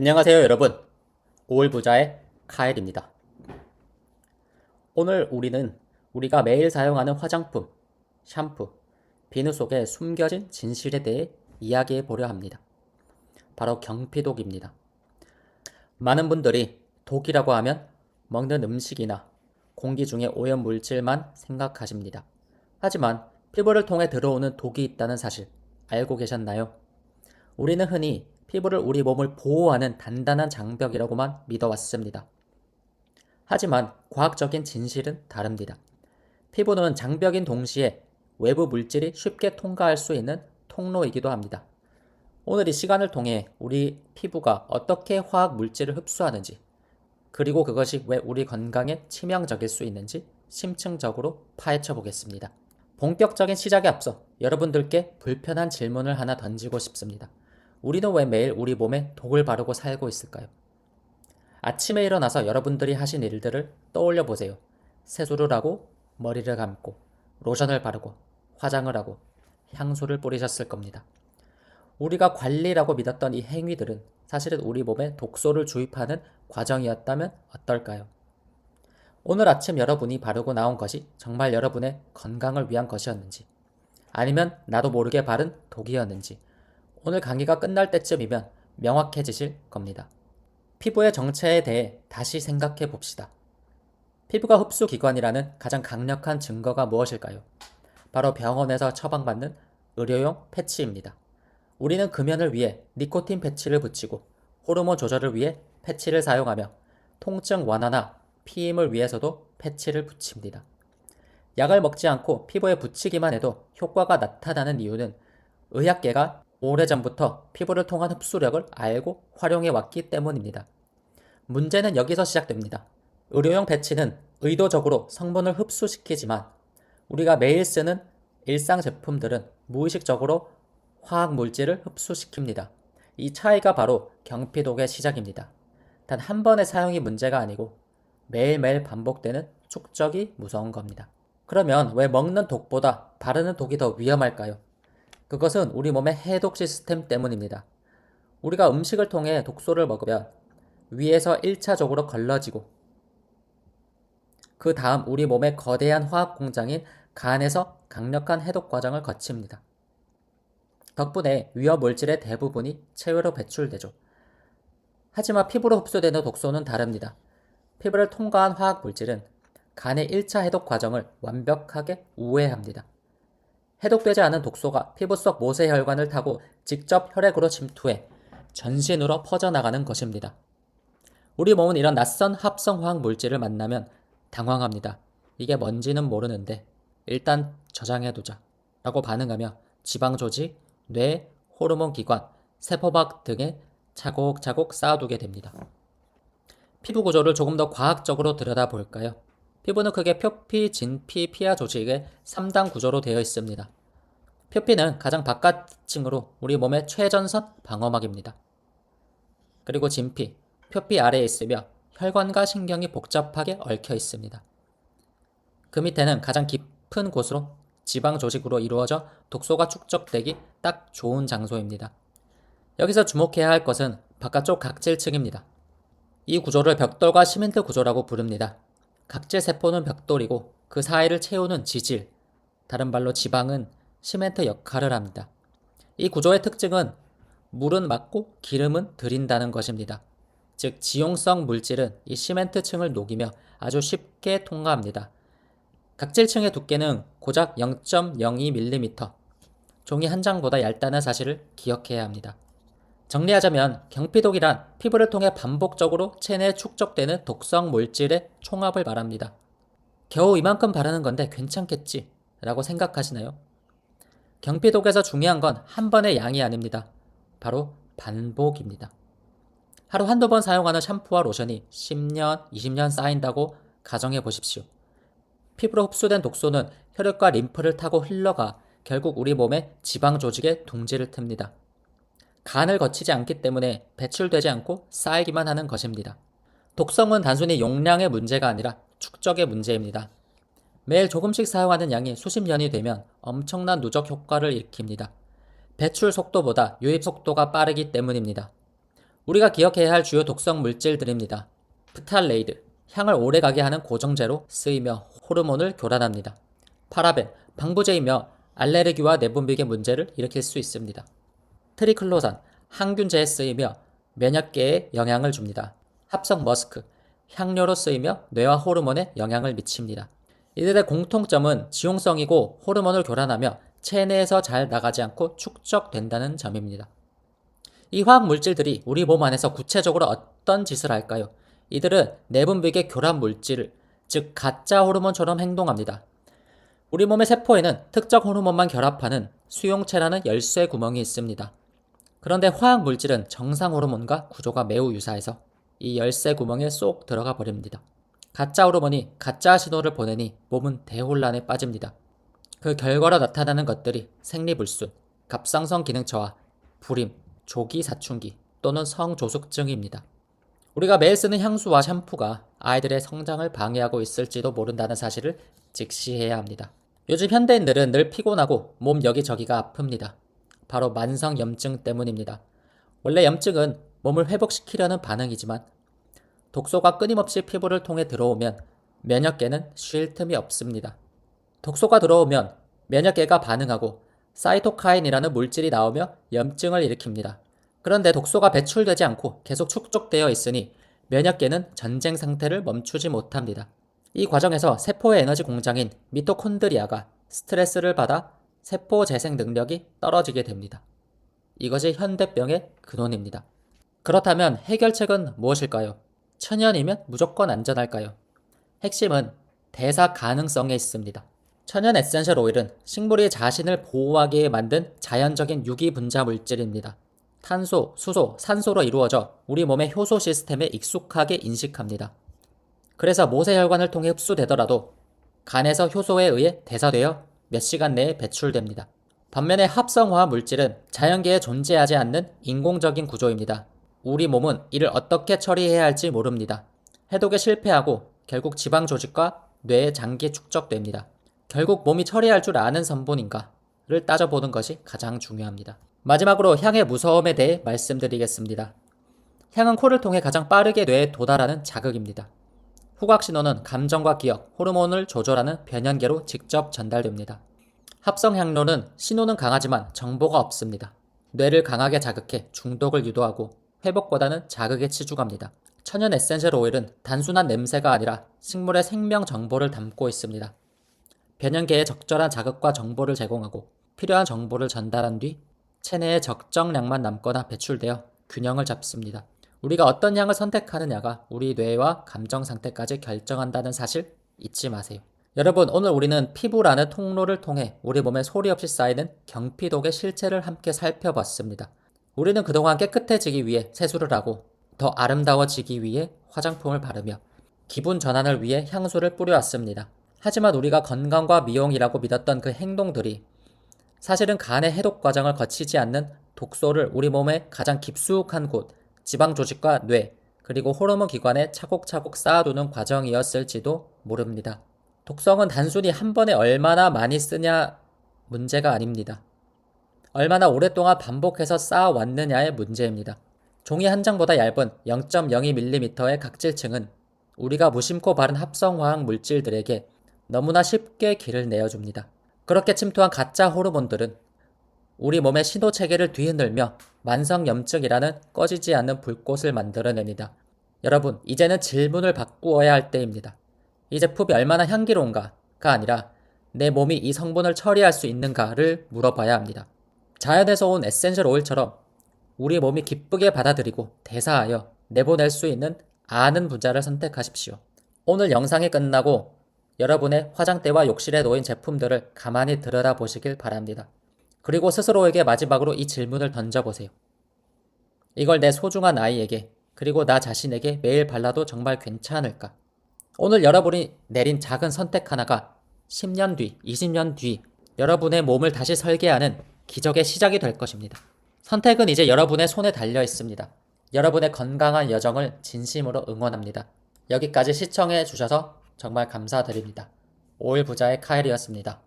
안녕하세요 여러분. 5월 부자의 카엘입니다. 오늘 우리는 우리가 매일 사용하는 화장품, 샴푸, 비누 속에 숨겨진 진실에 대해 이야기해 보려 합니다. 바로 경피독입니다. 많은 분들이 독이라고 하면 먹는 음식이나 공기 중에 오염 물질만 생각하십니다. 하지만 피부를 통해 들어오는 독이 있다는 사실 알고 계셨나요? 우리는 흔히 피부를 우리 몸을 보호하는 단단한 장벽이라고만 믿어왔습니다. 하지만 과학적인 진실은 다릅니다. 피부는 장벽인 동시에 외부 물질이 쉽게 통과할 수 있는 통로이기도 합니다. 오늘 이 시간을 통해 우리 피부가 어떻게 화학 물질을 흡수하는지, 그리고 그것이 왜 우리 건강에 치명적일 수 있는지 심층적으로 파헤쳐 보겠습니다. 본격적인 시작에 앞서 여러분들께 불편한 질문을 하나 던지고 싶습니다. 우리는 왜 매일 우리 몸에 독을 바르고 살고 있을까요? 아침에 일어나서 여러분들이 하신 일들을 떠올려 보세요. 세수를 하고, 머리를 감고, 로션을 바르고, 화장을 하고, 향수를 뿌리셨을 겁니다. 우리가 관리라고 믿었던 이 행위들은 사실은 우리 몸에 독소를 주입하는 과정이었다면 어떨까요? 오늘 아침 여러분이 바르고 나온 것이 정말 여러분의 건강을 위한 것이었는지, 아니면 나도 모르게 바른 독이었는지, 오늘 강의가 끝날 때쯤이면 명확해지실 겁니다. 피부의 정체에 대해 다시 생각해 봅시다. 피부가 흡수 기관이라는 가장 강력한 증거가 무엇일까요? 바로 병원에서 처방받는 의료용 패치입니다. 우리는 금연을 위해 니코틴 패치를 붙이고 호르몬 조절을 위해 패치를 사용하며 통증 완화나 피임을 위해서도 패치를 붙입니다. 약을 먹지 않고 피부에 붙이기만 해도 효과가 나타나는 이유는 의학계가 오래전부터 피부를 통한 흡수력을 알고 활용해 왔기 때문입니다. 문제는 여기서 시작됩니다. 의료용 패치는 의도적으로 성분을 흡수시키지만 우리가 매일 쓰는 일상 제품들은 무의식적으로 화학 물질을 흡수시킵니다. 이 차이가 바로 경피독의 시작입니다. 단 한 번의 사용이 문제가 아니고 매일매일 반복되는 축적이 무서운 겁니다. 그러면 왜 먹는 독보다 바르는 독이 더 위험할까요? 그것은 우리 몸의 해독 시스템 때문입니다. 우리가 음식을 통해 독소를 먹으면 위에서 1차적으로 걸러지고 그 다음 우리 몸의 거대한 화학 공장인 간에서 강력한 해독 과정을 거칩니다. 덕분에 위험 물질의 대부분이 체외로 배출되죠. 하지만 피부로 흡수되는 독소는 다릅니다. 피부를 통과한 화학 물질은 간의 1차 해독 과정을 완벽하게 우회합니다. 해독되지 않은 독소가 피부 속 모세혈관을 타고 직접 혈액으로 침투해 전신으로 퍼져나가는 것입니다. 우리 몸은 이런 낯선 합성 화학 물질을 만나면 당황합니다. 이게 뭔지는 모르는데 일단 저장해두자 라고 반응하며 지방 조직, 뇌, 호르몬 기관, 세포박 등에 차곡차곡 쌓아두게 됩니다. 피부 구조를 조금 더 과학적으로 들여다볼까요? 피부는 크게 표피, 진피, 피하 조직의 3단 구조로 되어 있습니다. 표피는 가장 바깥층으로 우리 몸의 최전선 방어막입니다. 그리고 진피, 표피 아래에 있으며 혈관과 신경이 복잡하게 얽혀 있습니다. 그 밑에는 가장 깊은 곳으로 지방 조직으로 이루어져 독소가 축적되기 딱 좋은 장소입니다. 여기서 주목해야 할 것은 바깥쪽 각질층입니다. 이 구조를 벽돌과 시멘트 구조라고 부릅니다. 각질 세포는 벽돌이고 그 사이를 채우는 지질, 다른 말로 지방은 시멘트 역할을 합니다. 이 구조의 특징은 물은 막고 기름은 들인다는 것입니다. 즉 지용성 물질은 이 시멘트층을 녹이며 아주 쉽게 통과합니다. 각질층의 두께는 고작 0.02mm, 종이 한 장보다 얇다는 사실을 기억해야 합니다. 정리하자면 경피독이란 피부를 통해 반복적으로 체내에 축적되는 독성 물질의 총합을 말합니다. 겨우 이만큼 바르는 건데 괜찮겠지? 라고 생각하시나요? 경피독에서 중요한 건 한 번의 양이 아닙니다. 바로 반복입니다. 하루 한두 번 사용하는 샴푸와 로션이 10년, 20년 쌓인다고 가정해 보십시오. 피부로 흡수된 독소는 혈액과 림프를 타고 흘러가 결국 우리 몸의 지방 조직에 둥지를 틉니다. 간을 거치지 않기 때문에 배출되지 않고 쌓이기만 하는 것입니다. 독성은 단순히 용량의 문제가 아니라 축적의 문제입니다. 매일 조금씩 사용하는 양이 수십 년이 되면 엄청난 누적 효과를 일으킵니다. 배출 속도보다 유입 속도가 빠르기 때문입니다. 우리가 기억해야 할 주요 독성 물질들입니다. 프탈레이드, 향을 오래가게 하는 고정제로 쓰이며 호르몬을 교란합니다. 파라벤, 방부제이며 알레르기와 내분비계 문제를 일으킬 수 있습니다. 트리클로산, 항균 제에 쓰이며 면역계에 영향을 줍니다. 합성 머스크, 향료로 쓰이며 뇌와 호르몬에 영향을 미칩니다. 이들의 공통점은 지용성이고 호르몬을 교란하며 체내에서 잘 나가지 않고 축적된다는 점입니다. 이 화학 물질들이 우리 몸 안에서 구체적으로 어떤 짓을 할까요? 이들은 내분비계 교란 물질, 즉 가짜 호르몬처럼 행동합니다. 우리 몸의 세포에는 특정 호르몬만 결합하는 수용체라는 열쇠 구멍이 있습니다. 그런데 화학 물질은 정상 호르몬과 구조가 매우 유사해서 이 열쇠 구멍에 쏙 들어가 버립니다. 가짜 호르몬이 가짜 신호를 보내니 몸은 대혼란에 빠집니다. 그 결과로 나타나는 것들이 생리불순, 갑상선 기능처와 불임, 조기 사춘기 또는 성조숙증입니다. 우리가 매일 쓰는 향수와 샴푸가 아이들의 성장을 방해하고 있을지도 모른다는 사실을 직시해야 합니다. 요즘 현대인들은 늘 피곤하고 몸 여기저기가 아픕니다. 바로 만성 염증 때문입니다. 원래 염증은 몸을 회복시키려는 반응이지만 독소가 끊임없이 피부를 통해 들어오면 면역계는 쉴 틈이 없습니다. 독소가 들어오면 면역계가 반응하고 사이토카인이라는 물질이 나오며 염증을 일으킵니다. 그런데 독소가 배출되지 않고 계속 축적되어 있으니 면역계는 전쟁 상태를 멈추지 못합니다. 이 과정에서 세포의 에너지 공장인 미토콘드리아가 스트레스를 받아 세포 재생 능력이 떨어지게 됩니다. 이것이 현대병의 근원입니다. 그렇다면 해결책은 무엇일까요? 천연이면 무조건 안전할까요? 핵심은 대사 가능성에 있습니다. 천연 에센셜 오일은 식물이 자신을 보호하게 만든 자연적인 유기 분자 물질입니다. 탄소, 수소, 산소로 이루어져 우리 몸의 효소 시스템에 익숙하게 인식합니다. 그래서 모세혈관을 통해 흡수되더라도 간에서 효소에 의해 대사되어 몇 시간 내에 배출됩니다. 반면에 합성화학 물질은 자연계에 존재하지 않는 인공적인 구조입니다. 우리 몸은 이를 어떻게 처리해야 할지 모릅니다. 해독에 실패하고 결국 지방 조직과 뇌에 장기에 축적됩니다. 결국 몸이 처리할 줄 아는 성분인가를 따져보는 것이 가장 중요합니다. 마지막으로 향의 무서움에 대해 말씀드리겠습니다. 향은 코를 통해 가장 빠르게 뇌에 도달하는 자극입니다. 후각 신호는 감정과 기억, 호르몬을 조절하는 변연계로 직접 전달됩니다. 합성 향료는 신호는 강하지만 정보가 없습니다. 뇌를 강하게 자극해 중독을 유도하고 회복보다는 자극에 치중합니다. 천연 에센셜 오일은 단순한 냄새가 아니라 식물의 생명 정보를 담고 있습니다. 변연계에 적절한 자극과 정보를 제공하고 필요한 정보를 전달한 뒤 체내에 적정량만 남거나 배출되어 균형을 잡습니다. 우리가 어떤 향을 선택하느냐가 우리 뇌와 감정 상태까지 결정한다는 사실 잊지 마세요. 여러분, 오늘 우리는 피부라는 통로를 통해 우리 몸에 소리 없이 쌓이는 경피독의 실체를 함께 살펴봤습니다. 우리는 그동안 깨끗해지기 위해 세수를 하고 더 아름다워지기 위해 화장품을 바르며 기분 전환을 위해 향수를 뿌려왔습니다. 하지만 우리가 건강과 미용이라고 믿었던 그 행동들이 사실은 간의 해독 과정을 거치지 않는 독소를 우리 몸의 가장 깊숙한 곳, 지방 조직과 뇌, 그리고 호르몬 기관에 차곡차곡 쌓아두는 과정이었을지도 모릅니다. 독성은 단순히 한 번에 얼마나 많이 쓰냐 문제가 아닙니다. 얼마나 오랫동안 반복해서 쌓아왔느냐의 문제입니다. 종이 한 장보다 얇은 0.02mm의 각질층은 우리가 무심코 바른 합성화학 물질들에게 너무나 쉽게 길을 내어줍니다. 그렇게 침투한 가짜 호르몬들은 우리 몸의 신호 체계를 뒤흔들며 만성염증이라는 꺼지지 않는 불꽃을 만들어냅니다. 여러분, 이제는 질문을 바꾸어야 할 때입니다. 이 제품이 얼마나 향기로운가가 아니라 내 몸이 이 성분을 처리할 수 있는가를 물어봐야 합니다. 자연에서 온 에센셜 오일처럼 우리 몸이 기쁘게 받아들이고 대사하여 내보낼 수 있는 아는 분자를 선택하십시오. 오늘 영상이 끝나고 여러분의 화장대와 욕실에 놓인 제품들을 가만히 들여다보시길 바랍니다. 그리고 스스로에게 마지막으로 이 질문을 던져보세요. 이걸 내 소중한 아이에게 그리고 나 자신에게 매일 발라도 정말 괜찮을까? 오늘 여러분이 내린 작은 선택 하나가 10년 뒤, 20년 뒤 여러분의 몸을 다시 설계하는 기적의 시작이 될 것입니다. 선택은 이제 여러분의 손에 달려 있습니다. 여러분의 건강한 여정을 진심으로 응원합니다. 여기까지 시청해 주셔서 정말 감사드립니다. 오일 부자의 카일이었습니다.